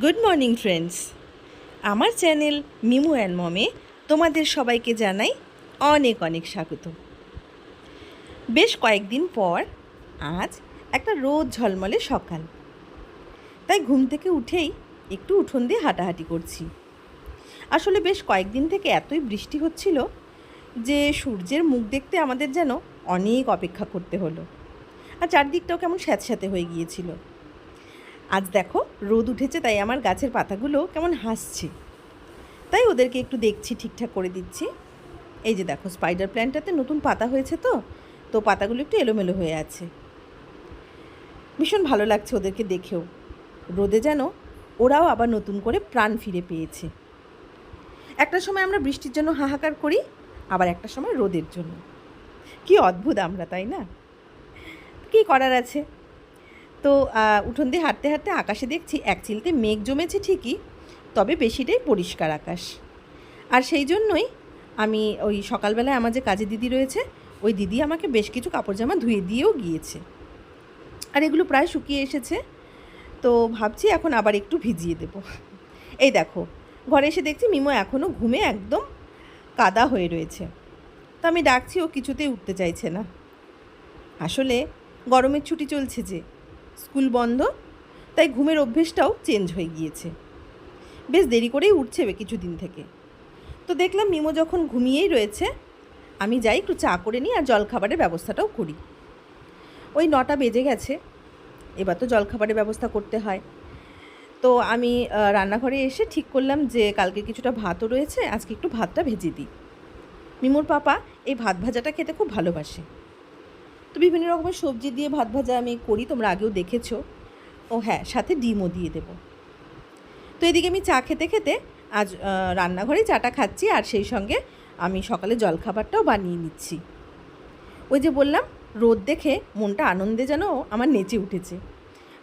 Good morning friends আমার channel Mimu and Mome তোমাদের সবাইকে জানাই অনেক অনেক স্বাগত। বেশ কয়েকদিন পর আজ একটা রোদ ঝলমলে সকাল। তাই ঘুম থেকে উঠেই একটু উঠোন দিয়ে হাঁটাহাঁটি করছি। আসলে বেশ কয়েকদিন থেকে এতই বৃষ্টি হচ্ছিল যে সূর্যের মুখ দেখতে আমাদের যেন অনেক অপেক্ষা করতে হলো। আর চারদিকটাও কেমন স্যাঁতস্যাঁতে হয়ে গিয়েছিল। আজ দেখো, রোদ উঠেছে, তাই আমার গাছের পাতাগুলো কেমন হাসছে। তাই ওদেরকে একটু দেখছি, ঠিকঠাক করে দিচ্ছি। এই যে দেখো স্পাইডার প্ল্যান্টটাতে নতুন পাতা হয়েছে তো তো পাতাগুলো একটু এলোমেলো হয়ে আছে। ভীষণ ভালো লাগছে ওদেরকে দেখেও। রোদে যেন ওরাও আবার নতুন করে প্রাণ ফিরে পেয়েছে। একটা সময় আমরা বৃষ্টির জন্য হাহাকার করি, আবার একটা সময় রোদের জন্য। কি অদ্ভুত আমরা, তাই না? কী করার আছে? তো উঠোন দিয়ে হাঁটতে হাঁটতে আকাশে দেখছি এক চিলতে মেঘ জমেছে ঠিকই, তবে বেশিটাই পরিষ্কার আকাশ। আর সেই জন্যই আমি ওই সকালবেলায় আমার যে কাজে দিদি রয়েছে, ওই দিদি আমাকে বেশ কিছু কাপড় জামা ধুয়ে দিয়েও গিয়েছে। আর এগুলো প্রায় শুকিয়ে এসেছে, তো ভাবছি এখন আবার একটু ভিজিয়ে দেব। এই দেখো, ঘরে এসে দেখছি মিমো এখনও ঘুমে একদম কাদা হয়ে রয়েছে। তো আমি ডাকছি, ও কিছুতেই উঠতে চাইছে না। আসলে গরমের ছুটি চলছে যে স্কুল বন্ধ, তাই ঘুমের অভ্যেসটাও চেঞ্জ হয়ে গিয়েছে। বেশ দেরি করেই উঠছে কিছুদিন থেকে। তো দেখলাম মিমো যখন ঘুমিয়েই রয়েছে, আমি যাই একটু চা করে নিই আর জলখাবারের ব্যবস্থাটাও করি। ওই নটা বেজে গেছে, এবার তো জলখাবারের ব্যবস্থা করতে হয়। তো আমি রান্নাঘরে এসে ঠিক করলাম যে কালকে কিছুটা ভাতও রয়েছে, আজকে একটু ভাতটা ভেজে দিই। মিমোর পাপা এই ভাত ভাজাটা খেতে খুব ভালোবাসে। তো বিভিন্ন রকমের সবজি দিয়ে ভাত ভাজা আমি করি, তোমরা আগেও দেখেছ। ও হ্যাঁ সাথে ডিমও দিয়ে দেব। তো এদিকে আমি চা খেতে খেতে আজ রান্নাঘরে চাটা খাচ্ছি আর সেই সঙ্গে আমি সকালে জলখাবারটাও বানিয়ে নিচ্ছি। ওই যে বললাম, রোদ দেখে মনটা আনন্দে যেন আমার নেচে উঠেছে।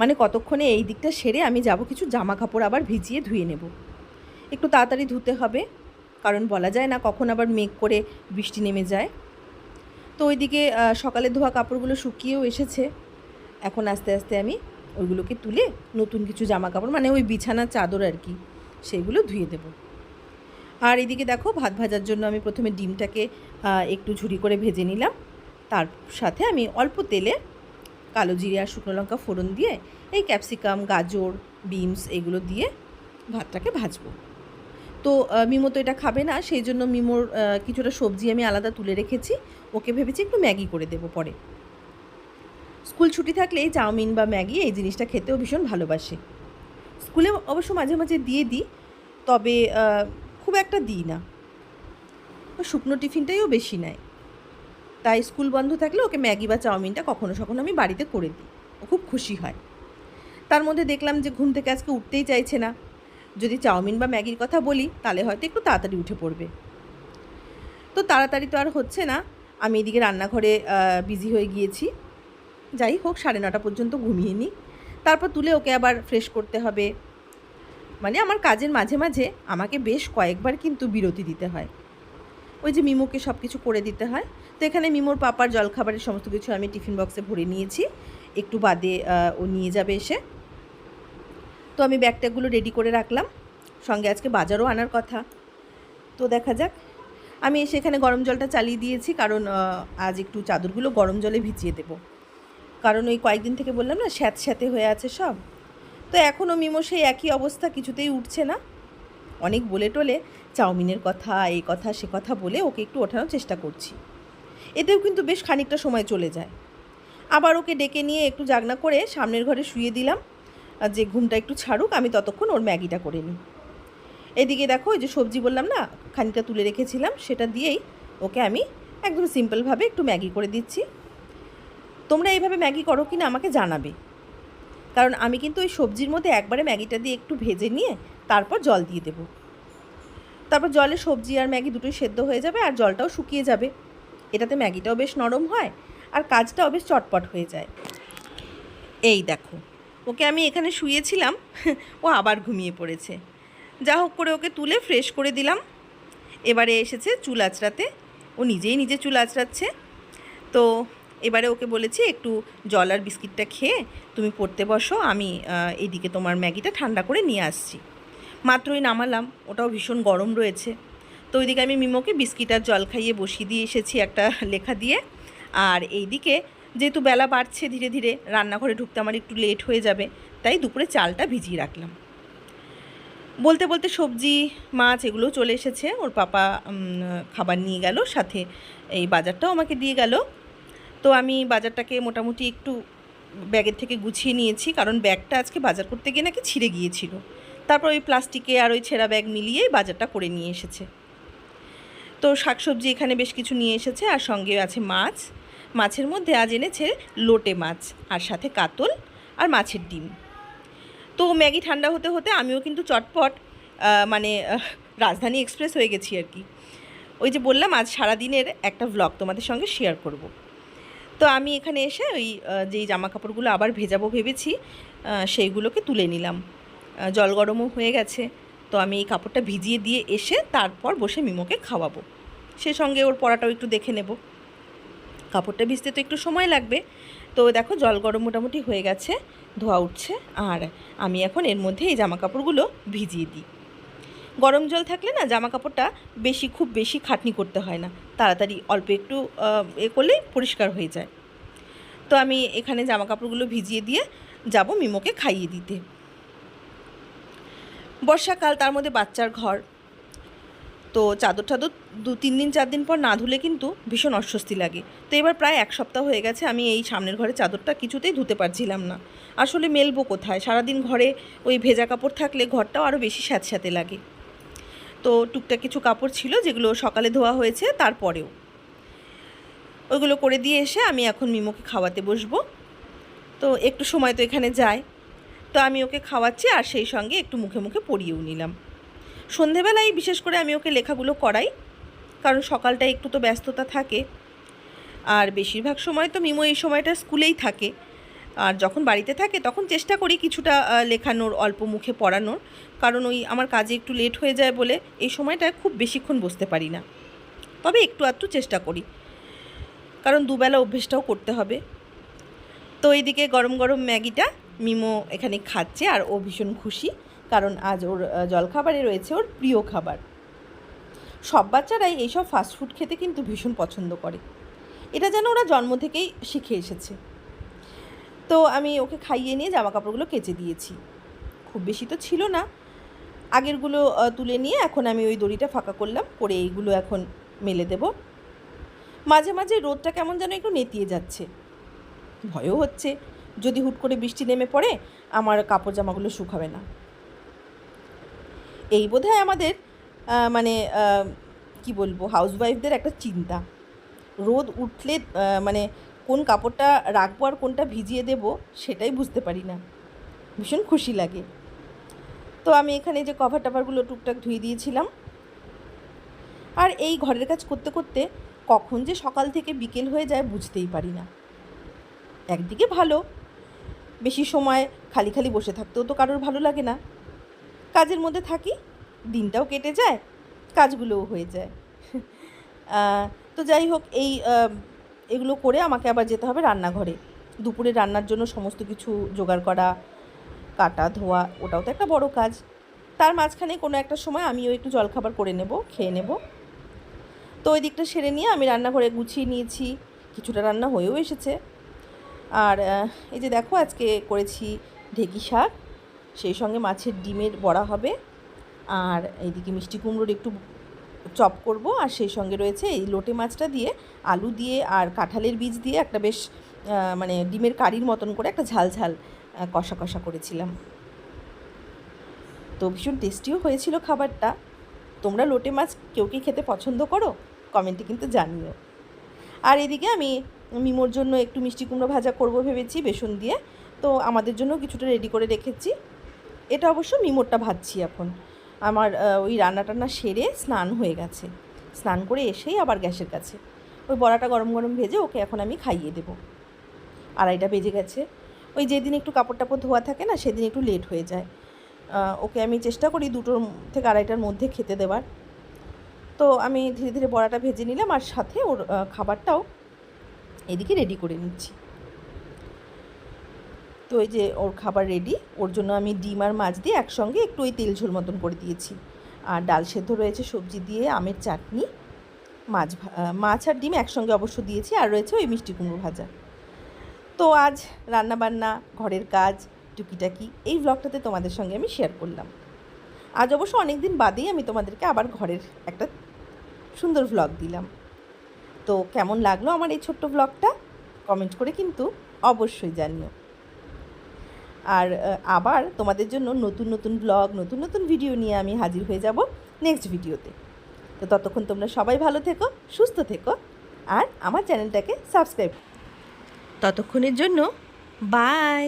মানে কতক্ষণে এই দিকটা সেরে আমি যাব কিছু জামা কাপড় আবার ভিজিয়ে ধুয়ে নেব। একটু তাড়াতাড়ি ধুতে হবে, কারণ বলা যায় না কখন আবার মেঘ করে বৃষ্টি নেমে যায়। তো ওইদিকে সকালে ধোয়া কাপড়গুলো শুকিয়েও এসেছে। এখন আস্তে আস্তে আমি ওইগুলোকে তুলে নতুন কিছু জামা কাপড় মানে ওই বিছানার চাদর আর কি, সেইগুলো ধুয়ে দেব। আর এদিকে দেখো, ভাত ভাজার জন্য আমি প্রথমে ডিমটাকে একটু ঝুড়ি করে ভেজে নিলাম। তার সাথে আমি অল্প তেলে কালো জিরে আর শুকনো লঙ্কা ফোড়ন দিয়ে এই ক্যাপসিকাম, গাজর, বিনস এগুলো দিয়ে ভাতটাকে ভাজবো। তো মিমো তো এটা খাবে না, সেই জন্য মিমোর কিছুটা সবজি আমি আলাদা তুলে রেখেছি। ওকে ভেবেছি একটু ম্যাগি করে দেবো পরে। স্কুল ছুটি থাকলে চাউমিন বা ম্যাগি, এই জিনিসটা খেতেও ভীষণ ভালোবাসে। স্কুলে অবশ্য মাঝে মাঝে দিয়ে দিই, তবে খুব একটা দিই না। শুকনো টিফিনটাইও বেশি নেয়। তাই স্কুল বন্ধ থাকলে ওকে ম্যাগি বা চাউমিনটা কখনো কখনো আমি বাড়িতে করে দিই। ও খুব খুশি হয়। তার মধ্যে দেখলাম যে ঘুম থেকে আজকে উঠতেই চাইছে না। যদি চাউমিন বা ম্যাগির কথা বলি, তাহলে হয়তো একটু তাড়াতাড়ি উঠে পড়বে। তো তাড়াতাড়ি তো আর হচ্ছে না। আমি এদিকে রান্নাঘরে বিজি হয়ে গিয়েছি। যাই হোক, সাড়ে নটা পর্যন্ত ঘুমিয়ে নিই। তারপর তুলে ওকে আবার ফ্রেশ করতে হবে। মানে আমার কাজের মাঝে মাঝে আমাকে বেশ কয়েকবার কিন্তু বিরতি দিতে হয়। ওই যে মিমোকে সব কিছু করে দিতে হয়। তো এখানে মিমোর পাপার জলখাবারের সমস্ত কিছু আমি টিফিন বক্সে ভরে নিয়েছি। একটু বাদে ও নিয়ে যাবে এসে। তো আমি ব্যাগটাগুলো রেডি করে রাখলাম। সঙ্গে আজকে বাজারও আনার কথা। তো দেখা যাক। আমি সেখানে গরম জলটা চালিয়ে দিয়েছি, কারণ আজ একটু চাদরগুলো গরম জলে ভিজিয়ে দেবো। কারণ ওই কয়েকদিন থেকে বললাম না, স্যাঁত স্যাঁতে হয়ে আছে সব। তো এখনও মিমো সেই একই অবস্থা, কিছুতেই উঠছে না। অনেক বলে টলে, চাউমিনের কথা এই কথা, সে কথা বলে ওকে একটু ওঠানোর চেষ্টা করছি। এতেও কিন্তু বেশ খানিকটা সময় চলে যায়। আবার ওকে ডেকে নিয়ে একটু জাগনা করে সামনের ঘরে শুয়ে দিলাম। যে ঘুমটা একটু ছাড়ুক, আমি ততক্ষণ ওর ম্যাগিটা করে নিই। এদিকে দেখো, ওই যে সবজি বললাম না, খানিকটা তুলে রেখেছিলাম, সেটা দিয়েই ওকে আমি একদম সিম্পলভাবে একটু ম্যাগি করে দিচ্ছি। তোমরা এইভাবে ম্যাগি করো কি না আমাকে জানাবে। কারণ আমি কিন্তু ওই সবজির মধ্যে একবারে ম্যাগিটা দিয়ে একটু ভেজে নিয়ে তারপর জল দিয়ে দেবো। তারপর জলে সবজি আর ম্যাগি দুটোই সেদ্ধ হয়ে যাবে আর জলটাও শুকিয়ে যাবে। এটাতে ম্যাগিটাও বেশ নরম হয় আর কাজটাও বেশ চটপট হয়ে যায়। এই দেখো ওকে আমি এখানে শুয়েছিলাম, ও আবার ঘুমিয়ে পড়েছে। যা হোক করে ওকে তুলে ফ্রেশ করে দিলাম। এবারে এসেছে চুল আঁচড়াতে, ও নিজেই নিজে চুল আঁচড়াচ্ছে। তো এবারে ওকে বলেছি, একটু জল আর বিস্কিটটা খেয়ে তুমি পড়তে বসো, আমি এদিকে তোমার ম্যাগিটা ঠান্ডা করে নিয়ে আসছি। মাত্রই নামালাম, ওটাও ভীষণ গরম রয়েছে। তো ওইদিকে আমি মিমোকে বিস্কিট আর জল খাইয়ে বসিয়ে দিয়ে এসেছি একটা লেখা দিয়ে। আর এইদিকে যেহেতু বেলা বাড়ছে ধীরে ধীরে, রান্নাঘরে ঢুকতে আমার একটু লেট হয়ে যাবে, তাই দুপুরে চালটা ভিজিয়ে রাখলাম। বলতে বলতে সবজি, মাছ এগুলোও চলে এসেছে, ওর পাপা খাবার নিয়ে গেল, সাথে এই বাজারটাও আমাকে দিয়ে গেল। তো আমি বাজারটাকে মোটামুটি একটু ব্যাগের থেকে গুছিয়ে নিয়েছি, কারণ ব্যাগটা আজকে বাজার করতে গিয়ে নাকি ছিঁড়ে গিয়েছিল। তারপর ওই প্লাস্টিকে আর ওই ছেঁড়া ব্যাগ মিলিয়ে বাজারটা করে নিয়ে এসেছে। তো শাকসবজি এখানে বেশ কিছু নিয়ে এসেছে, আর সঙ্গে আছে মাছ মাছের মধ্যে আজ এনেছে লোটে মাছ, আর সাথে কাতল আর মাছের ডিম। তো ম্যাগি ঠান্ডা হতে হতে আমিও কিন্তু চটপট মানে রাজধানী এক্সপ্রেস হয়ে গেছি আর কি। ওই যে বললাম, আজ সারাদিনের একটা ভ্লগ তোমাদের সঙ্গে শেয়ার করব। তো আমি এখানে এসে ওই যেই জামা কাপড়গুলো আবার ভেজাবো ভেবেছি সেইগুলোকে তুলে নিলাম। জল গরমও হয়ে গেছে, তো আমি এই কাপড়টা ভিজিয়ে দিয়ে এসে তারপর বসে মিমোকে খাওয়াবো। সে সঙ্গে ওর পড়াটাও একটু দেখে নেব। কাপড়টা ভিজতে তো একটু সময় লাগবে। তো দেখো জল গরম মোটামুটি হয়ে গেছে, ধোয়া উঠছে, আর আমি এখন এর মধ্যে এই জামা কাপড়গুলো ভিজিয়ে দিই। গরম জল থাকলে না জামা কাপড়টা বেশি, খুব বেশি খাটনি করতে হয় না, তাড়াতাড়ি অল্প একটু এ করলেই পরিষ্কার হয়ে যায়। তো আমি এখানে জামা কাপড়গুলো ভিজিয়ে দিয়ে যাব মিমোকে খাইয়ে দিতে। বর্ষাকাল, তার মধ্যে বাচ্চার ঘর তো চাদর টাদর দু তিন দিন, চার দিন পর না ধুলে কিন্তু ভীষণ অস্বস্তি লাগে। তো এবার প্রায় এক সপ্তাহ হয়ে গেছে আমি এই সামনের ঘরে চাদরটা কিছুতেই ধুতে পারছিলাম না। আসলে মেলবো কোথায়? সারাদিন ঘরে ওই ভেজা কাপড় থাকলে ঘরটাও আরও বেশি স্যাঁতস্যাঁতে লাগে। তো টুকটাক কিছু কাপড় ছিল যেগুলো সকালে ধোয়া হয়েছে, তারপরেও। ওইগুলো করে দিয়ে এসে আমি এখন মিমোকে খাওয়াতে বসবো। তো একটু সময় তো এখানে যায়। তো আমি ওকে খাওয়াচ্ছি আর সেই সঙ্গে একটু মুখে মুখে পরিয়েও নিলাম। সন্ধেবেলায় বিশেষ করে আমি ওকে লেখাগুলো করাই, কারণ সকালটা একটু তো ব্যস্ততা থাকে। আর বেশিরভাগ সময় তো মিমো এই সময়টা স্কুলেই থাকে। আর যখন বাড়িতে থাকে তখন চেষ্টা করি কিছুটা লেখানোর, অল্প মুখে পড়ানোর। কারণ ওই আমার কাজে একটু লেট হয়ে যায় বলে এই সময়টা খুব বেশিক্ষণ বসতে পারি না। তবে একটু আধটু চেষ্টা করি। কারণ দুবেলা অভ্যেসটাও করতে হবে। তো এইদিকে গরম গরম ম্যাগিটা মিমো এখানে খাচ্ছে আর ও ভীষণ খুশি। কারণ আজ ওর জলখাবারে রয়েছে ওর প্রিয় খাবার। সব বাচ্চারাই এইসব ফাস্টফুড খেতে কিন্তু ভীষণ পছন্দ করে। এটা যেন ওরা জন্ম থেকেই শিখে এসেছে। তো আমি ওকে খাইয়ে নিয়ে জামা কাপড়গুলো কেচে দিয়েছি। খুব বেশি তো ছিল না। আগেরগুলো তুলে নিয়ে এখন আমি ওই দড়িটা ফাঁকা করলাম, করে এইগুলো এখন মেলে দেব। মাঝে মাঝে রোদটা কেমন যেন একটু নেতিয়ে যাচ্ছে। ভয়ও হচ্ছে। যদি হুট করে বৃষ্টি নেমে পড়ে, আমার কাপড় জামাগুলো শুকাবে না। এই বোধহয় আমাদের মানে কি বলব হাউসওয়াইফদের একটা চিন্তা। রোদ উঠলে মানে কোন কাপড়টা রাখব আর কোনটা ভিজিয়ে দেব সেটাই বুঝতে পারি না। ভীষণ খুশি লাগে। তো আমি এখানে যে কভার টাভারগুলো টুকটাক ধুয়ে দিয়েছিলাম। আর এই ঘরের কাজ করতে করতে কখন যে সকাল থেকে বিকেল হয়ে যায় বুঝতেই পারি না। একদিকে ভালো, বেশি সময় খালি খালি বসে থাকতেও তো কারোর ভালো লাগে না। কাজের মধ্যে থাকি, দিনটাও কেটে যায়, কাজগুলোও হয়ে যায়। তো যাই হোক, এই এগুলো করে আমাকে আবার যেতে হবে রান্নাঘরে। দুপুরে রান্নার জন্য সমস্ত কিছু জোগাড় করা, কাটা, ধোয়া, ওটাও তো একটা বড় কাজ। তার মাঝখানে কোনো একটা সময় আমিও একটু জলখাবার করে নেব, খেয়ে নেব। তো ওই দিকটা সেরে নিয়ে আমি রান্নাঘরে গুছিয়ে নিয়েছি, কিছুটা রান্না হয়েও এসেছে। আর এই যে দেখো আজকে করেছি ঢেকি শাক সেই সঙ্গে মাছের ডিমের বড়া হবে। আর এইদিকে মিষ্টি কুমড়োর একটু চপ করব। আর সেই সঙ্গে রয়েছে এই লোটে মাছটা দিয়ে আলু দিয়ে আর কাঁঠালের বীজ দিয়ে একটা বেশ মানে ডিমের কারির মতন করে একটা ঝাল ঝাল কষা কষা করেছিলাম। তো ভীষণ টেস্টিও হয়েছিল খাবারটা। তোমরা লোটে মাছ কেউ কি খেতে পছন্দ করো? কমেন্টে কিন্তু জানিও। আর এদিকে আমি মিমোর জন্য একটু মিষ্টি কুমড়ো ভাজা করব ভেবেছি বেসন দিয়ে। তো আমাদের জন্য কিছুটা রেডি করে রেখেছি। এটা অবশ্য মিমোরটা ভাজছি এখন। আমার ওই রান্না টান্না সেরে স্নান হয়ে গেছে। স্নান করে এসেই আবার গ্যাসের কাছে। ওই বড়াটা গরম গরম ভেজে ওকে এখন আমি খাইয়ে দেবো। আড়াইটা বেজে গেছে। ওই যেদিন একটু কাপড় টাপড় ধোয়া থাকে না, সেদিন একটু লেট হয়ে যায়। ওকে আমি চেষ্টা করি দুটোর থেকে আড়াইটার মধ্যে খেতে দেওয়ার। তো আমি ধীরে ধীরে বড়াটা ভেজে নিলাম আর সাথে ওর খাবারটাও এদিকে রেডি করে নিচ্ছি। তো এই যে ওর খাবার রেডি ওর জন্য আমি ডিম আর মাছ দিয়ে একসঙ্গে একটু ওই তেল ঝোল মতন করে দিয়েছি। আর ডাল সেদ্ধ রয়েছে সবজি দিয়ে, আমের চাটনি, মাছ মাছ আর ডিম একসঙ্গে অবশ্য দিয়েছি, আর রয়েছে ওই মিষ্টি কুমড়ো ভাজা। তো আজ রান্নাবান্না, ঘরের কাজ, টুকিটাকি, এই ব্লগটাতে তোমাদের সঙ্গে আমি শেয়ার করলাম। আজ অবশ্য অনেক দিন বাদেই আমি তোমাদেরকে আবার ঘরের একটা সুন্দর ভ্লগ দিলাম। তো কেমন লাগল আমার এই ছোট্ট ব্লগটা কমেন্ট করে কিন্তু অবশ্যই জানিও। আর আবার তোমাদের জন্য নতুন নতুন ব্লগ নতুন নতুন ভিডিও নিয়ে আমি হাজির হয়ে যাব নেক্সট ভিডিওতে তো। ততক্ষণ তোমরা সবাই ভালো থেকো, সুস্থ থেকো আর আমার চ্যানেলটাকে সাবস্ক্রাইব ততক্ষণের জন্য বাই